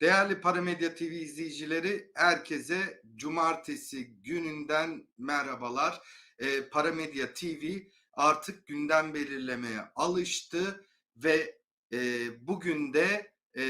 Değerli Paramedya TV izleyicileri, herkese cumartesi gününden merhabalar. Ee, Paramedya TV artık gündem belirlemeye alıştı ve e, bugün de e,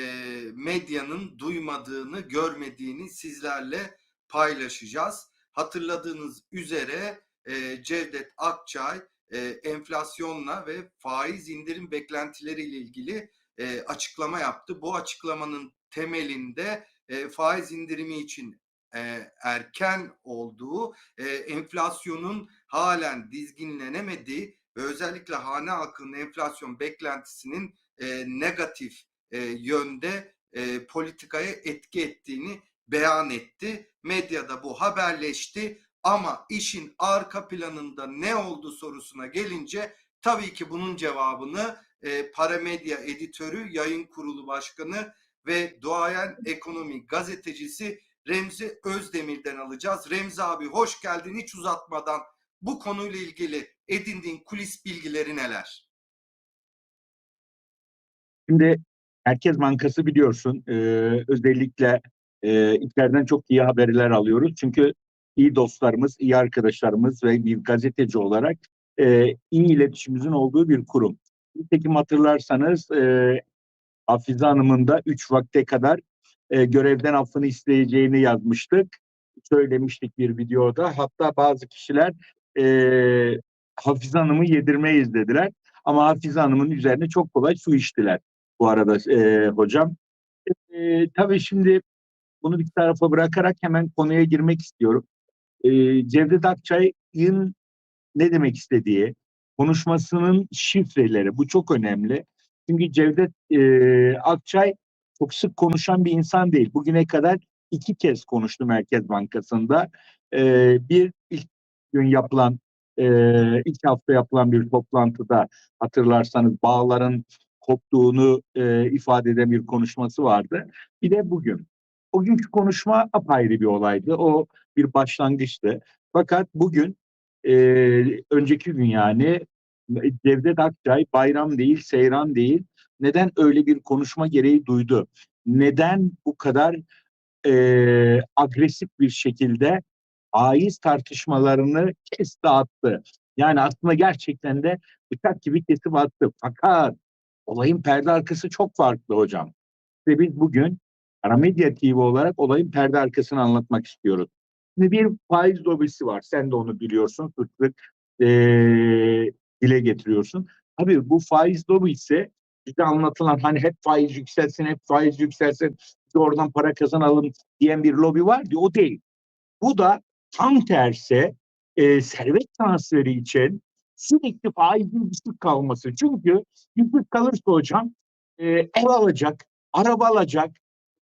medyanın duymadığını, görmediğini sizlerle paylaşacağız. Hatırladığınız üzere e, Cevdet Akçay e, enflasyonla ve faiz indirim beklentileriyle ilgili e, açıklama yaptı. Bu açıklamanın temelinde e, faiz indirimi için e, erken olduğu, e, enflasyonun halen dizginlenemediği ve özellikle hane halkının enflasyon beklentisinin e, negatif e, yönde e, politikaya etki ettiğini beyan etti. Medyada bu haberleşti ama işin arka planında ne oldu sorusuna gelince tabii ki bunun cevabını e, Paramedya editörü, yayın kurulu başkanı ve doğayan ekonomi gazetecisi Remzi Özdemir'den alacağız. Remzi abi hoş geldin hiç uzatmadan bu konuyla ilgili edindiğin kulis bilgileri neler? Şimdi Herkes Bankası biliyorsun e, özellikle e, içeriden çok iyi haberler alıyoruz. Çünkü iyi dostlarımız, iyi arkadaşlarımız ve bir gazeteci olarak e, iyi iletişimimizin olduğu bir kurum. Nitekim hatırlarsanız e, Hafize Hanım'ın da 3 vakte kadar e, görevden affını isteyeceğini yazmıştık. Söylemiştik bir videoda. Hatta bazı kişiler e, Hafize Hanım'ı yedirmeyiz dediler. Ama Hafize Hanım'ın üzerine çok kolay su içtiler bu arada e, hocam. E, tabii şimdi bunu bir tarafa bırakarak hemen konuya girmek istiyorum. E, Cevdet Akçay'ın ne demek istediği, konuşmasının şifreleri bu çok önemli. Çünkü Cevdet e, Akçay çok sık konuşan bir insan değil. Bugüne kadar iki kez konuştu Merkez Bankası'nda. E, bir ilk gün yapılan, e, ilk hafta yapılan bir toplantıda hatırlarsanız bağların koptuğunu e, ifade eden bir konuşması vardı. Bir de bugün. O günkü konuşma apayrı bir olaydı. O bir başlangıçtı. Fakat bugün e, önceki gün yani Cevdet Akçay bayram değil, seyran değil. Neden öyle bir konuşma gereği duydu? Neden bu kadar e, agresif bir şekilde faiz tartışmalarını kes dağıttı? Yani aslında gerçekten de bıçak gibi kesip attı. Fakat olayın perde arkası çok farklı hocam. Ve biz bugün Aramedya TV olarak olayın perde arkasını anlatmak istiyoruz. Şimdi bir faiz lobisi var. Sen de onu biliyorsun. Sık sık e, dile getiriyorsun. Tabii bu faiz lobisi bize anlatılan hani hep faiz yükselsin, hep faiz yükselsin, oradan para kazanalım diyen bir lobi var diye o değil. Bu da tam tersi e, servet transferi için sürekli faizin düşük kalması. Çünkü düşük kalırsa hocam e, ev alacak, araba alacak,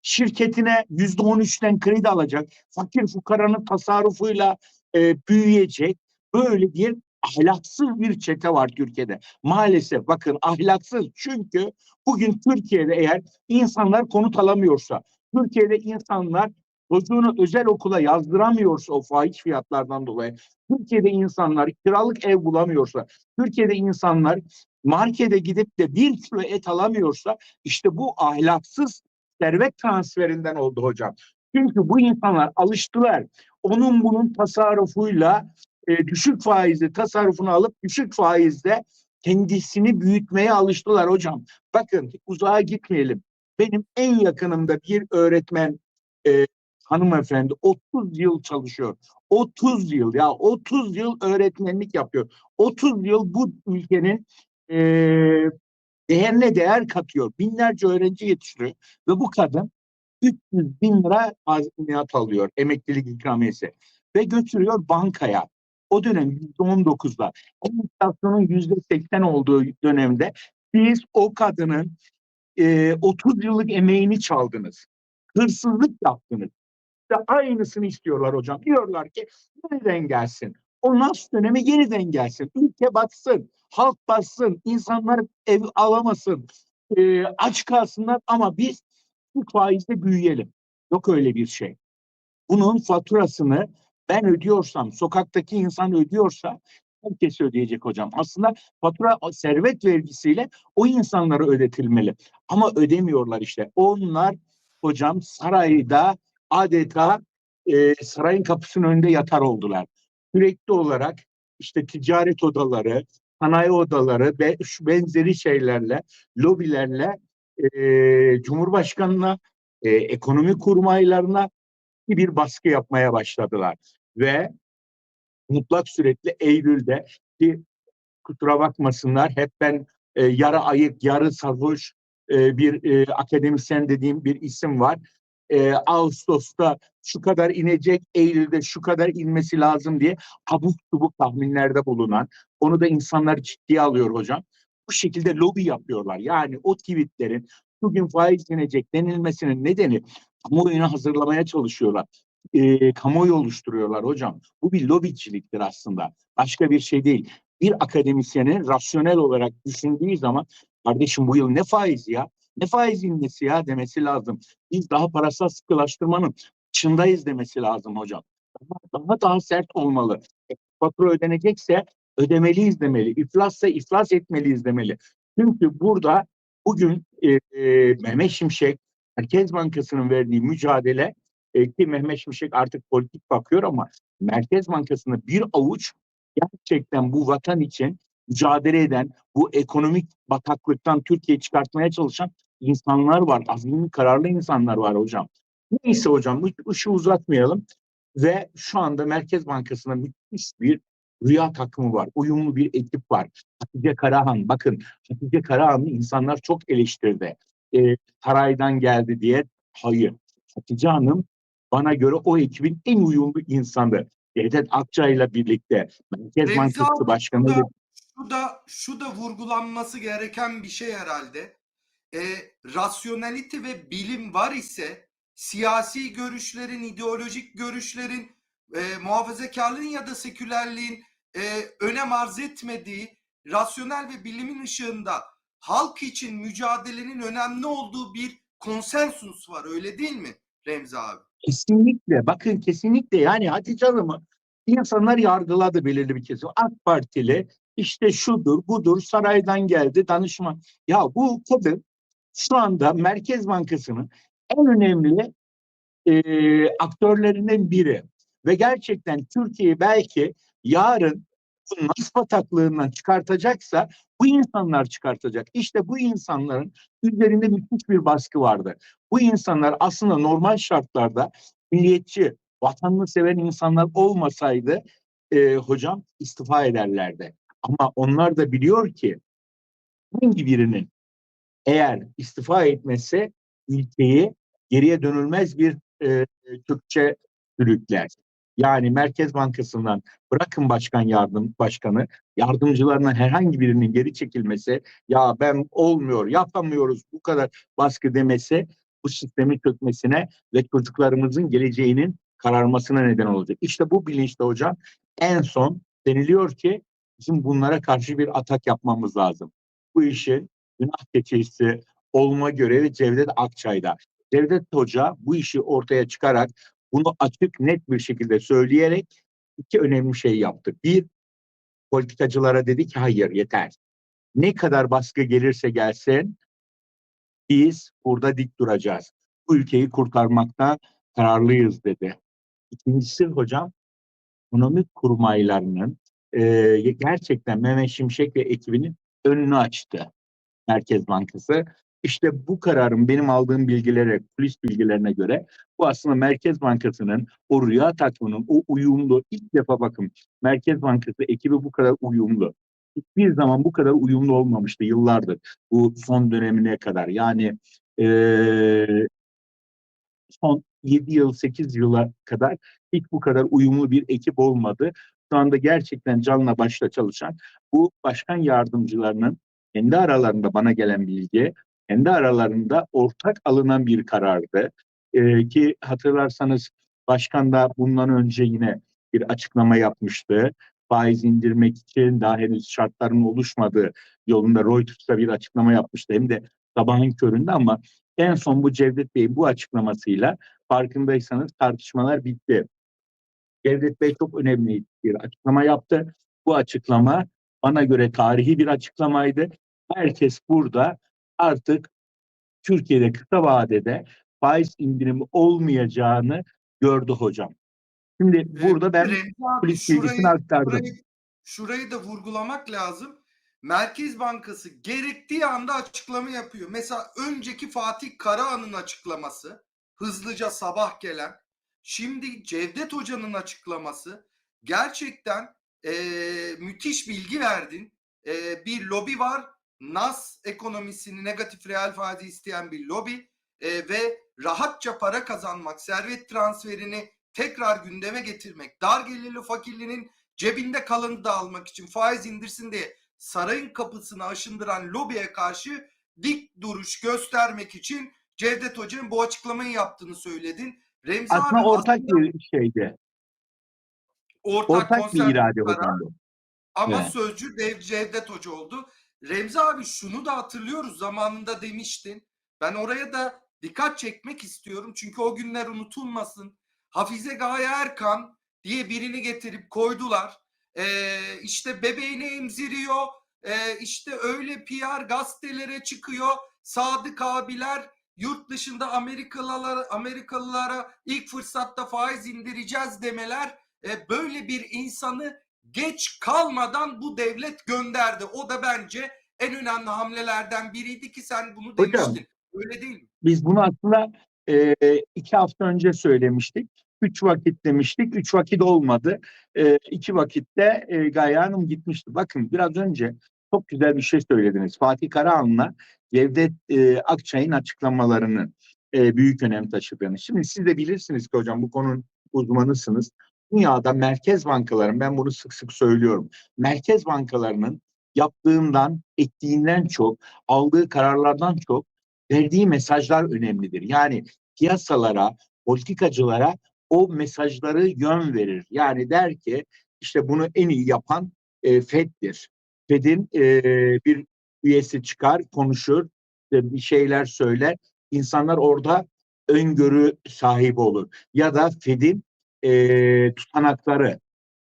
şirketine yüzde on üçten kredi alacak, fakir fukaranın tasarrufuyla e, büyüyecek. Böyle bir ahlaksız bir çete var Türkiye'de. Maalesef bakın ahlaksız çünkü bugün Türkiye'de eğer insanlar konut alamıyorsa, Türkiye'de insanlar çocuğunu özel okula yazdıramıyorsa o faiz fiyatlardan dolayı, Türkiye'de insanlar kiralık ev bulamıyorsa, Türkiye'de insanlar markete gidip de bir kilo et alamıyorsa işte bu ahlaksız servet transferinden oldu hocam. Çünkü bu insanlar alıştılar. Onun bunun tasarrufuyla e, düşük faizli tasarrufunu alıp düşük faizde kendisini büyütmeye alıştılar hocam. Bakın uzağa gitmeyelim. Benim en yakınımda bir öğretmen e, hanımefendi 30 yıl çalışıyor. 30 yıl ya 30 yıl öğretmenlik yapıyor. 30 yıl bu ülkenin e, değerine değer katıyor. Binlerce öğrenci yetiştiriyor. Ve bu kadın 300 bin lira azminat alıyor emeklilik ikramiyesi. Ve götürüyor bankaya. O dönem %19'da. Enflasyonun %80 olduğu dönemde siz o kadının e, 30 yıllık emeğini çaldınız. Hırsızlık yaptınız. İşte aynısını istiyorlar hocam. Diyorlar ki yeniden gelsin. O nas dönemi yeniden gelsin. Ülke batsın, halk batsın, insanlar ev alamasın, e, aç kalsınlar ama biz bu faizde büyüyelim. Yok öyle bir şey. Bunun faturasını ben ödüyorsam, sokaktaki insan ödüyorsa herkes ödeyecek hocam. Aslında fatura servet vergisiyle o insanlara ödetilmeli. Ama ödemiyorlar işte. Onlar hocam sarayda adeta e, sarayın kapısının önünde yatar oldular. Sürekli olarak işte ticaret odaları, sanayi odaları ve şu benzeri şeylerle, lobilerle e, Cumhurbaşkanı'na, e, ekonomi kurmaylarına bir baskı yapmaya başladılar. Ve mutlak suretle Eylül'de ki kusura bakmasınlar hep ben e, yarı ayık, yarı sarhoş e, bir e, akademisyen dediğim bir isim var. E, Ağustos'ta şu kadar inecek, Eylül'de şu kadar inmesi lazım diye abuk subuk tahminlerde bulunan, onu da insanlar ciddiye alıyor hocam. Bu şekilde lobi yapıyorlar. Yani o tweetlerin bugün faiz inecek denilmesinin nedeni kamuoyunu hazırlamaya çalışıyorlar. E, kamuoyu oluşturuyorlar hocam. Bu bir lobiciliktir aslında. Başka bir şey değil. Bir akademisyenin rasyonel olarak düşündüğü zaman kardeşim bu yıl ne faiz ya? Ne faiz inmesi ya demesi lazım. Biz daha parasal sıkılaştırmanın içindayız demesi lazım hocam. Daha daha, daha sert olmalı. E, Fatura ödenecekse ödemeliyiz demeli. İflassa iflas etmeliyiz demeli. Çünkü burada bugün e, e, Mehmet Şimşek Merkez Bankası'nın verdiği mücadele e, ki Mehmet Şimşek artık politik bakıyor ama Merkez Bankası'nda bir avuç gerçekten bu vatan için mücadele eden, bu ekonomik bataklıktan Türkiye'yi çıkartmaya çalışan insanlar var. Azimli, kararlı insanlar var hocam. Neyse hocam işi uzatmayalım. Ve şu anda Merkez Bankası'nda müthiş bir rüya takımı var. Uyumlu bir ekip var. Hatice Karahan, bakın Hatice Karahan'ı insanlar çok eleştirdi. Ee, saraydan geldi diye. Hayır. Hatice Hanım bana göre o ekibin en uyumlu insanı. Cevdet Akçay'la birlikte Merkez Remzi Bankası Başkanı da, şu da şu da vurgulanması gereken bir şey herhalde. E, rasyonelite ve bilim var ise siyasi görüşlerin, ideolojik görüşlerin, e, muhafazakarlığın ya da sekülerliğin e, önem arz etmediği rasyonel ve bilimin ışığında halk için mücadelenin önemli olduğu bir konsensus var öyle değil mi Remzi abi? Kesinlikle bakın kesinlikle yani Hatice Hanım'ı insanlar yargıladı belirli bir kesim. AK Partili işte şudur budur saraydan geldi danışman. Ya bu kadın şu anda Merkez Bankası'nın en önemli e, aktörlerinden biri. Ve gerçekten Türkiye'yi belki yarın nas bataklığından çıkartacaksa bu insanlar çıkartacak. İşte bu insanların üzerinde müthiş bir baskı vardı. Bu insanlar aslında normal şartlarda milliyetçi, vatanını seven insanlar olmasaydı e, hocam istifa ederlerdi. Ama onlar da biliyor ki hangi birinin eğer istifa etmesi ülkeyi geriye dönülmez bir e, Türkçe sürükler. Yani Merkez Bankası'ndan bırakın başkan yardım başkanı yardımcılarının herhangi birinin geri çekilmesi ya ben olmuyor yapamıyoruz bu kadar baskı demesi bu sistemin çökmesine ve çocuklarımızın geleceğinin kararmasına neden olacak. İşte bu bilinçte hocam en son deniliyor ki bizim bunlara karşı bir atak yapmamız lazım. Bu işin günah keçisi olma görevi Cevdet Akçay'da. Cevdet Hoca bu işi ortaya çıkarak bunu açık net bir şekilde söyleyerek iki önemli şey yaptı. Bir, politikacılara dedi ki hayır yeter. Ne kadar baskı gelirse gelsin biz burada dik duracağız. Bu ülkeyi kurtarmakta kararlıyız dedi. İkincisi hocam ekonomik kurmaylarının e, gerçekten Mehmet Şimşek ve ekibinin önünü açtı Merkez Bankası. İşte bu kararın benim aldığım bilgilere, polis bilgilerine göre bu aslında Merkez Bankası'nın o rüya takımının o uyumlu ilk defa bakın Merkez Bankası ekibi bu kadar uyumlu. Hiçbir zaman bu kadar uyumlu olmamıştı yıllardır bu son dönemine kadar. Yani eee son 7 yıl 8 yıla kadar hiç bu kadar uyumlu bir ekip olmadı. Şu anda gerçekten canla başla çalışan bu başkan yardımcılarının kendi aralarında bana gelen bilgi kendi aralarında ortak alınan bir karardı. Ee, ki hatırlarsanız başkan da bundan önce yine bir açıklama yapmıştı. Faiz indirmek için daha henüz şartların oluşmadığı yolunda Reuters'a bir açıklama yapmıştı. Hem de sabahın köründe ama en son bu Cevdet Bey'in bu açıklamasıyla farkındaysanız tartışmalar bitti. Cevdet Bey çok önemli bir açıklama yaptı. Bu açıklama bana göre tarihi bir açıklamaydı. Herkes burada artık Türkiye'de kısa vadede faiz indirimi olmayacağını gördü hocam. Şimdi burada ben kulis bilgisini aktardım. Şurayı, şurayı da vurgulamak lazım. Merkez Bankası gerektiği anda açıklama yapıyor. Mesela önceki Fatih Karahan'ın açıklaması, hızlıca sabah gelen, şimdi Cevdet Hoca'nın açıklaması gerçekten eee, müthiş bilgi verdin. Eee, bir lobi var. Nas ekonomisini negatif reel faizi isteyen bir lobi Eee, ve rahatça para kazanmak, servet transferini tekrar gündeme getirmek, dar gelirli fakirlinin cebinde kalanı da almak için faiz indirsin diye sarayın kapısını aşındıran lobiye karşı dik duruş göstermek için Cevdet Hoca'nın bu açıklamayı yaptığını söyledin. Remzi Aslında abi ortak aslında bir şeydi. ortak, Ortak bir irade hocam. Ama Evet. sözcü Dev Cevdet Hoca oldu. Remzi abi şunu da hatırlıyoruz zamanında demiştin. Ben oraya da dikkat çekmek istiyorum. Çünkü o günler unutulmasın. Hafize Gaye Erkan diye birini getirip koydular. Ee, işte bebeğini emziriyor. Ee, işte öyle PR gazetelere çıkıyor. Sadık abiler yurt dışında Amerikalılara, Amerikalılara ilk fırsatta faiz indireceğiz demeler. Ee, böyle bir insanı geç kalmadan bu devlet gönderdi. O da bence en önemli hamlelerden biriydi ki sen bunu Hocam, demiştin. Öyle değil mi? Biz bunu aslında e, iki hafta önce söylemiştik. Üç vakit demiştik. Üç vakit olmadı. E, iki vakitte e, Gaye Hanım gitmişti. Bakın biraz önce çok güzel bir şey söylediniz. Fatih Karahan'la Cevdet e, Akçay'ın açıklamalarının e, büyük önem taşıdığını. Şimdi siz de bilirsiniz ki hocam bu konunun uzmanısınız. Dünyada merkez bankaların, ben bunu sık sık söylüyorum. Merkez bankalarının yaptığından, ettiğinden çok, aldığı kararlardan çok verdiği mesajlar önemlidir. Yani piyasalara, politikacılara o mesajları yön verir. Yani der ki işte bunu en iyi yapan e, Fed'dir. Fed'in e, bir üyesi çıkar, konuşur, bir şeyler söyler. İnsanlar orada öngörü sahibi olur. Ya da Fed'in e, tutanakları,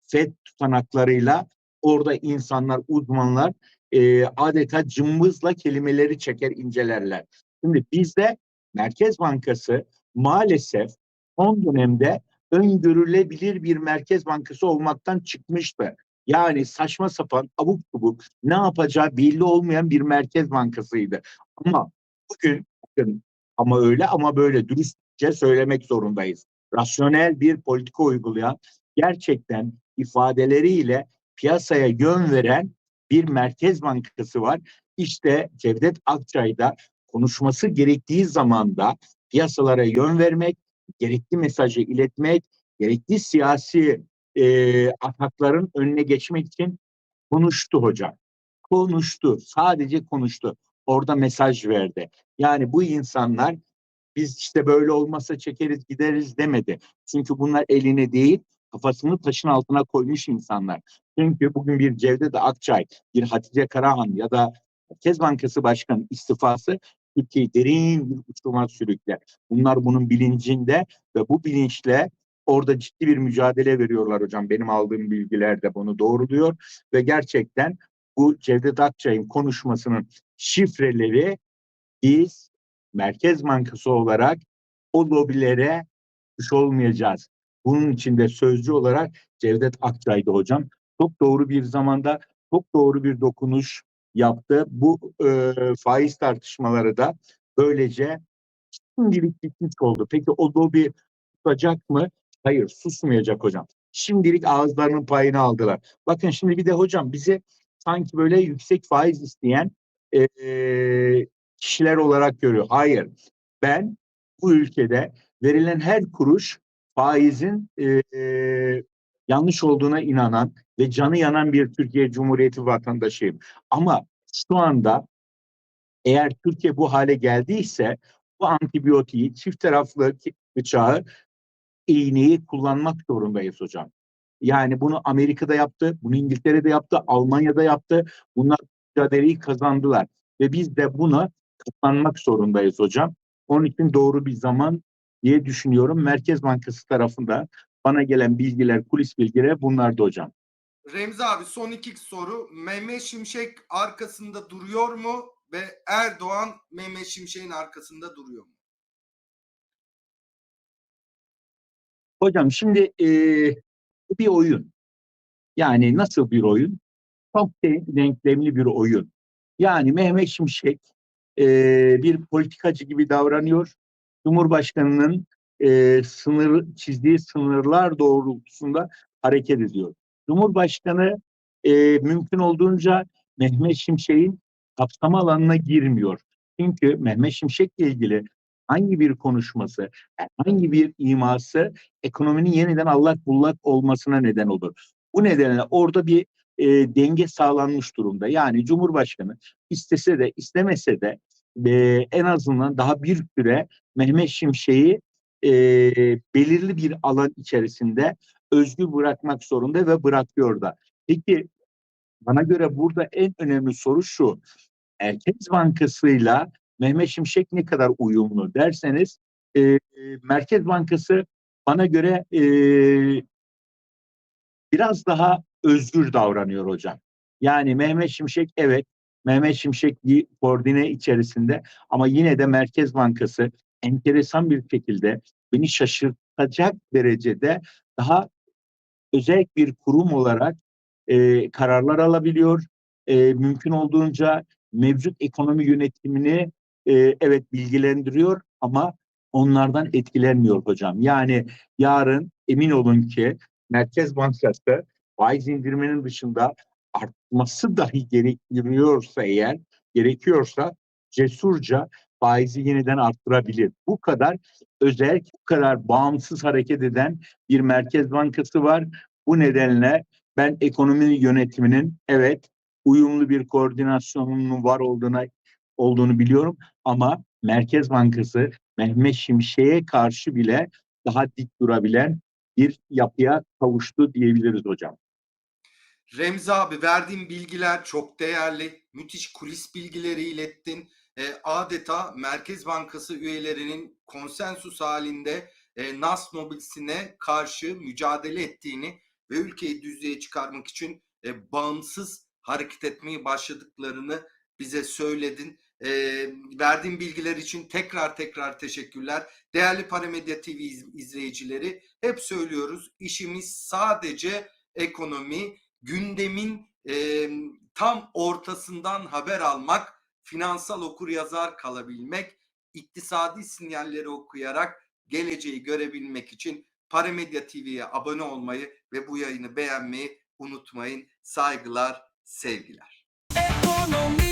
Fed tutanaklarıyla orada insanlar, uzmanlar e, adeta cımbızla kelimeleri çeker, incelerler. Şimdi bizde Merkez Bankası maalesef son dönemde öngörülebilir bir Merkez Bankası olmaktan çıkmıştı. Yani saçma sapan, abuk subuk, ne yapacağı belli olmayan bir Merkez Bankasıydı. Ama bugün bakın ama öyle ama böyle dürüstçe söylemek zorundayız. Rasyonel bir politika uygulayan, gerçekten ifadeleriyle piyasaya yön veren bir Merkez Bankası var. İşte Cevdet Akçay'da konuşması gerektiği zamanda piyasalara yön vermek, gerekli mesajı iletmek, gerekli siyasi e, atakların önüne geçmek için konuştu hocam. Konuştu, sadece konuştu. Orada mesaj verdi. Yani bu insanlar biz işte böyle olmasa çekeriz gideriz demedi. Çünkü bunlar eline değil kafasını taşın altına koymuş insanlar. Çünkü bugün bir Cevdet Akçay, bir Hatice Karahan ya da Merkez Bankası Başkanı istifası Türkiye'yi derin bir uçuruma sürükler. Bunlar bunun bilincinde ve bu bilinçle orada ciddi bir mücadele veriyorlar hocam. Benim aldığım bilgiler de bunu doğruluyor ve gerçekten bu Cevdet Akçay'ın konuşmasının şifreleri biz Merkez Bankası olarak o lobilere kuş olmayacağız. Bunun içinde sözcü olarak Cevdet Akçay'dı hocam. Çok doğru bir zamanda çok doğru bir dokunuş yaptı. Bu e, faiz tartışmaları da böylece şimdilik bitmiş oldu. Peki o lobi tutacak mı? Hayır susmayacak hocam. Şimdilik ağızlarının payını aldılar. Bakın şimdi bir de hocam bizi sanki böyle yüksek faiz isteyen e, kişiler olarak görüyor. Hayır. Ben bu ülkede verilen her kuruş faizin e, yanlış olduğuna inanan ve canı yanan bir Türkiye Cumhuriyeti vatandaşıyım. Ama şu anda eğer Türkiye bu hale geldiyse bu antibiyotiği, çift taraflı bıçağı, iğneyi kullanmak zorundayız hocam. Yani bunu Amerika'da yaptı, bunu İngiltere'de yaptı, Almanya'da yaptı. Bunlar mücadeleyi kazandılar. Ve biz de buna katlanmak zorundayız hocam. Onun için doğru bir zaman diye düşünüyorum. Merkez Bankası tarafında bana gelen bilgiler, kulis bilgileri bunlardı hocam. Remzi abi son iki soru. Mehmet Şimşek arkasında duruyor mu? Ve Erdoğan Mehmet Şimşek'in arkasında duruyor mu? Hocam şimdi bu bir oyun. Yani nasıl bir oyun? Çok de- denklemli bir oyun. Yani Mehmet Şimşek eee, bir politikacı gibi davranıyor. Cumhurbaşkanının eee, sınır çizdiği sınırlar doğrultusunda hareket ediyor. Cumhurbaşkanı eee, mümkün olduğunca Mehmet Şimşek'in kapsam alanına girmiyor. Çünkü Mehmet Şimşek'le ilgili hangi bir konuşması, hangi bir iması ekonominin yeniden allak bullak olmasına neden olur. Bu nedenle orada bir e, denge sağlanmış durumda. Yani Cumhurbaşkanı istese de istemese de e, en azından daha bir süre Mehmet Şimşek'i e, belirli bir alan içerisinde özgür bırakmak zorunda ve bırakıyor da. Peki bana göre burada en önemli soru şu. Merkez Bankası'yla Mehmet Şimşek ne kadar uyumlu derseniz e, Merkez Bankası bana göre e, biraz daha özgür davranıyor hocam. Yani Mehmet Şimşek evet Mehmet Şimşek koordine içerisinde ama yine de Merkez Bankası enteresan bir şekilde beni şaşırtacak derecede daha özel bir kurum olarak e, kararlar alabiliyor. E, mümkün olduğunca mevcut ekonomi yönetimini e, evet bilgilendiriyor ama onlardan etkilenmiyor hocam. Yani yarın emin olun ki Merkez Bankası faiz indirmenin dışında artması dahi gerekiyorsa eğer gerekiyorsa cesurca faizi yeniden arttırabilir. Bu kadar özel, bu kadar bağımsız hareket eden bir Merkez Bankası var. Bu nedenle ben ekonominin yönetiminin evet uyumlu bir koordinasyonunun var olduğuna olduğunu biliyorum ama Merkez Bankası Mehmet Şimşek'e karşı bile daha dik durabilen bir yapıya kavuştu diyebiliriz hocam. Remzi abi verdiğin bilgiler çok değerli. Müthiş kulis bilgileri ilettin. E, adeta Merkez Bankası üyelerinin konsensus halinde e, NAS mobilisine karşı mücadele ettiğini ve ülkeyi düzlüğe çıkarmak için e, bağımsız hareket etmeye başladıklarını bize söyledin. E, verdiğin bilgiler için tekrar tekrar teşekkürler. Değerli Paramedya TV iz- izleyicileri hep söylüyoruz işimiz sadece ekonomi, gündemin e, tam ortasından haber almak, finansal okur yazar kalabilmek, iktisadi sinyalleri okuyarak geleceği görebilmek için Paramedya TV'ye abone olmayı ve bu yayını beğenmeyi unutmayın. Saygılar, sevgiler. Ekonomi